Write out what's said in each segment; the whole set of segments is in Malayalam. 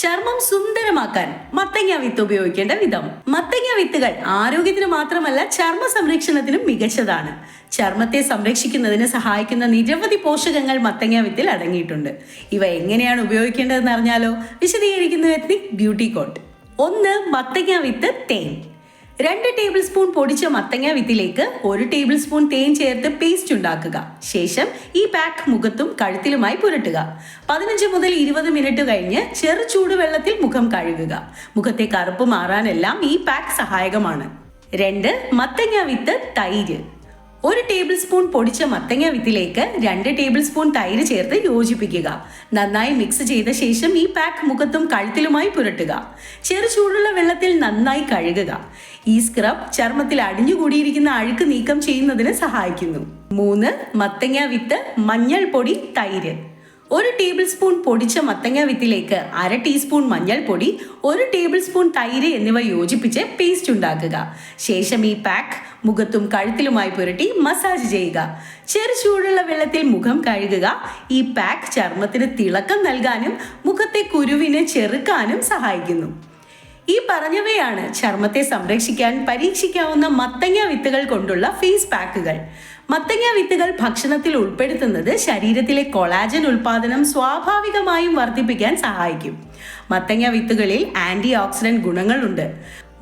ചർമ്മം സുന്ദരമാക്കാൻ മത്തങ്ങ വിത്ത് ഉപയോഗിക്കേണ്ട വിധം. മത്തങ്ങ വിത്തുകൾ ആരോഗ്യത്തിന് മാത്രമല്ല ചർമ്മ സംരക്ഷണത്തിനും മികച്ചതാണ്. ചർമ്മത്തെ സംരക്ഷിക്കുന്നതിന് സഹായിക്കുന്ന നിരവധി പോഷകങ്ങൾ മത്തങ്ങ വിത്തിൽ അടങ്ങിയിട്ടുണ്ട്. ഇവ എങ്ങനെയാണ് ഉപയോഗിക്കേണ്ടതെന്ന് അറിഞ്ഞാലോ വിശദീകരിക്കുന്നു എത്നിക് ബ്യൂട്ടി കോട്ട് ഒന്ന് മത്തങ്ങ വിത്ത് തേൻ. രണ്ട് ടേബിൾ സ്പൂൺ പൊടിച്ച മത്തങ്ങ വിത്തിലേക്ക് ഒരു ടേബിൾ സ്പൂൺ തേൻ ചേർത്ത് പേസ്റ്റ് ഉണ്ടാക്കുക. ശേഷം ഈ പാക്ക് മുഖത്തും കഴുത്തിലുമായി പുരട്ടുക. പതിനഞ്ച് മുതൽ ഇരുപത് മിനിറ്റ് കഴിഞ്ഞ് ചെറു ചൂടുവെള്ളത്തിൽ മുഖം കഴുകുക. മുഖത്തെ കറുപ്പ് മാറാനെല്ലാം ഈ പാക്ക് സഹായകമാണ്. രണ്ട് മത്തങ്ങ വിത്ത് തൈര്. ഒരു ടേബിൾ സ്പൂൺ പൊടിച്ച മത്തങ്ങ വിത്തിലേക്ക് രണ്ട് ടേബിൾ സ്പൂൺ തൈര് ചേർത്ത് യോജിപ്പിക്കുക. നന്നായി മിക്സ് ചെയ്ത ശേഷം ഈ പാക്ക് മുഖത്തും കഴുത്തിലുമായി പുരട്ടുക. ചെറു ചൂടുള്ള വെള്ളത്തിൽ നന്നായി കഴുകുക. ഈ സ്ക്രബ് ചർമ്മത്തിൽ അടിഞ്ഞുകൂടിയിരിക്കുന്ന അഴുക്ക് നീക്കം ചെയ്യുന്നതിന് സഹായിക്കുന്നു. മൂന്ന് മത്തങ്ങ വിത്ത് മഞ്ഞൾ പൊടി തൈര്. ഒരു ടേബിൾ സ്പൂൺ പൊടിച്ച മത്തങ്ങ വിത്തിലേക്ക് അര ടീസ്പൂൺ മഞ്ഞൾപ്പൊടി ഒരു ടേബിൾ സ്പൂൺ തൈര് എന്നിവ യോജിപ്പിച്ച് പേസ്റ്റ് ഉണ്ടാക്കുക. ശേഷം ഈ പാക്ക് മുഖത്തും കഴുത്തിലുമായി പുരട്ടി മസാജ് ചെയ്യുക. ചെറു ചൂടുള്ള വെള്ളത്തിൽ മുഖം കഴുകുക. ഈ പാക്ക് ചർമ്മത്തിന് തിളക്കം നൽകാനും മുഖത്തെ കുരുവിനെ ചെറുക്കാനും സഹായിക്കുന്നു. ഈ പറഞ്ഞവയാണ് ചർമ്മത്തെ സംരക്ഷിക്കാൻ പരീക്ഷിക്കാവുന്ന മത്തങ്ങ വിത്തുകൾ കൊണ്ടുള്ള ഫേസ് പാക്കുകൾ മത്തങ്ങ വിത്തുകൾ ഭക്ഷണത്തിൽ ഉൾപ്പെടുത്തുന്നത് ശരീരത്തിലെ കൊളാജൻ ഉൽപാദനം സ്വാഭാവികമായും വർദ്ധിപ്പിക്കാൻ സഹായിക്കും. മത്തങ്ങ വിത്തുകളിൽ ആന്റി ഓക്സിഡന്റ് ഗുണങ്ങളുണ്ട്.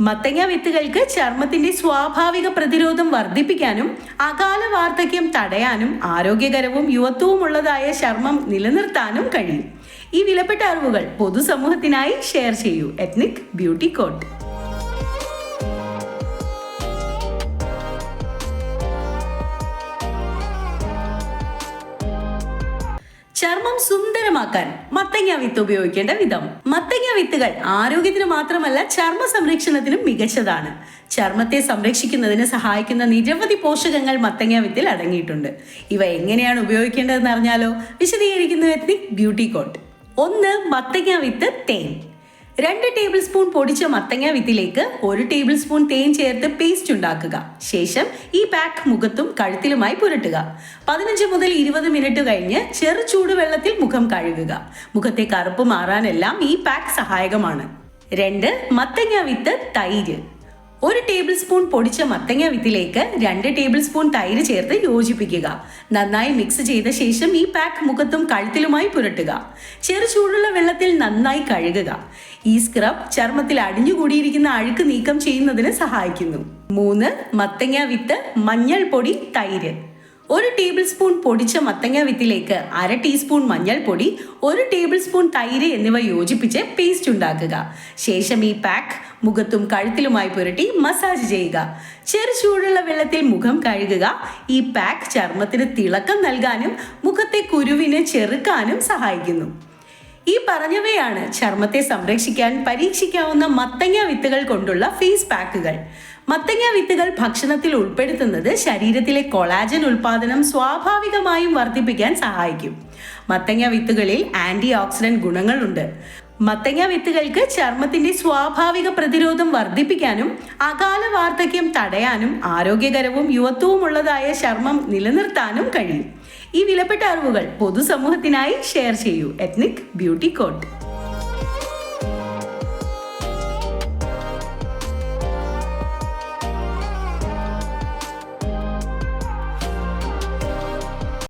മത്തങ്ങ വിത്തുകൾക്ക് ചർമ്മത്തിന്റെ സ്വാഭാവിക പ്രതിരോധം വർദ്ധിപ്പിക്കാനും അകാല വാർദ്ധക്യം തടയാനും ആരോഗ്യകരവും യുവത്വവുമുള്ളതായ ചർമ്മം നിലനിർത്താനും കഴിയും. ഈ വിലപ്പെട്ട അറിവുകൾ പൊതുസമൂഹത്തിനായി ഷെയർ ചെയ്യൂ. എത്നിക് ബ്യൂട്ടി കോട്ട് സുന്ദരമാക്കാൻ മത്തങ്ങ വിത്ത് ഉപയോഗിക്കേണ്ട വിധം. മത്തങ്ങ വിത്തുകൾ ആരോഗ്യത്തിന് മാത്രമല്ല ചർമ്മ സംരക്ഷണത്തിനും മികച്ചതാണ്. ചർമ്മത്തെ സംരക്ഷിക്കുന്നതിന് സഹായിക്കുന്ന നിരവധി പോഷകങ്ങൾ മത്തങ്ങ വിത്തിൽ അടങ്ങിയിട്ടുണ്ട്. ഇവ എങ്ങനെയാണ് ഉപയോഗിക്കേണ്ടതെന്ന് അറിഞ്ഞാലോ വിശദീകരിക്കുന്നു എത്നിക് ബ്യൂട്ടി കോട്ട് ഒന്ന് മത്തങ്ങ വിത്ത് തേൻ. രണ്ട് ടേബിൾ സ്പൂൺ പൊടിച്ച മത്തങ്ങ വിത്തിലേക്ക് ഒരു ടേബിൾ സ്പൂൺ തേൻ ചേർത്ത് പേസ്റ്റ് ഉണ്ടാക്കുക. ശേഷം ഈ പാക്ക് മുഖത്തും കഴുത്തിലുമായി പുരട്ടുക. പതിനഞ്ച് മുതൽ ഇരുപത് മിനിറ്റ് കഴിഞ്ഞ് ചെറു ചൂടുവെള്ളത്തിൽ മുഖം കഴുകുക. മുഖത്തെ കറുപ്പ് മാറാനെല്ലാം ഈ പാക്ക് സഹായകമാണ്. രണ്ട് മത്തങ്ങ വിത്ത് തൈര്. ഒരു ടേബിൾ സ്പൂൺ പൊടിച്ച മത്തങ്ങ വിത്തിലേക്ക് രണ്ട് ടേബിൾ സ്പൂൺ തൈര് ചേർത്ത് യോജിപ്പിക്കുക. നന്നായി മിക്സ് ചെയ്ത ശേഷം ഈ പാക്ക് മുഖത്തും കഴുത്തിലുമായി പുരട്ടുക. ചെറു ചൂടുള്ള വെള്ളത്തിൽ നന്നായി കഴുകുക. ഈ സ്ക്രബ് ചർമ്മത്തിൽ അടിഞ്ഞുകൂടിയിരിക്കുന്ന അഴുക്ക് നീക്കം ചെയ്യുന്നതിന് സഹായിക്കുന്നു. മൂന്ന് മത്തങ്ങ വിത്ത് മഞ്ഞൾ പൊടി തൈര്. ഒരു ടേബിൾ സ്പൂൺ പൊടിച്ച മത്തങ്ങ വിത്തിലേക്ക് അര ടീസ്പൂൺ മഞ്ഞൾപ്പൊടി ഒരു ടേബിൾ സ്പൂൺ തൈര് എന്നിവ യോജിപ്പിച്ച് പേസ്റ്റ് ഉണ്ടാക്കുക. ശേഷം ഈ പാക്ക് മുഖത്തും കഴുത്തിലുമായി പുരട്ടി മസാജ് ചെയ്യുക. ചെറു ചൂടുള്ള വെള്ളത്തിൽ മുഖം കഴുകുക. ഈ പാക്ക് ചർമ്മത്തിന് തിളക്കം നൽകാനും മുഖത്തെ കുരുവിനെ ചെറുക്കാനും സഹായിക്കുന്നു. ഈ പറഞ്ഞവയാണ് ചർമ്മത്തെ സംരക്ഷിക്കാൻ പരീക്ഷിക്കാവുന്ന മത്തങ്ങ വിത്തുകൾ കൊണ്ടുള്ള ഫേസ് പാക്കുകൾ മത്തങ്ങ വിത്തുകൾ ഭക്ഷണത്തിൽ ഉൾപ്പെടുത്തുന്നത് ശരീരത്തിലെ കൊളാജൻ ഉൽപാദനം സ്വാഭാവികമായും വർദ്ധിപ്പിക്കാൻ സഹായിക്കും. മത്തങ്ങ വിത്തുകളിൽ ആന്റി ഓക്സിഡന്റ് ഗുണങ്ങളുണ്ട്. മത്തങ്ങ വിത്തുകൾക്ക് ചർമ്മത്തിന്റെ സ്വാഭാവിക പ്രതിരോധം വർദ്ധിപ്പിക്കാനും അകാല വാർദ്ധക്യം തടയാനും ആരോഗ്യകരവും യുവത്വവുമുള്ളതായ ചർമ്മം നിലനിർത്താനും കഴിയും. ഈ വിലപ്പെട്ട അറിവുകൾ പൊതുസമൂഹത്തിനായി ഷെയർ ചെയ്യൂ. Ethnic beauty coat.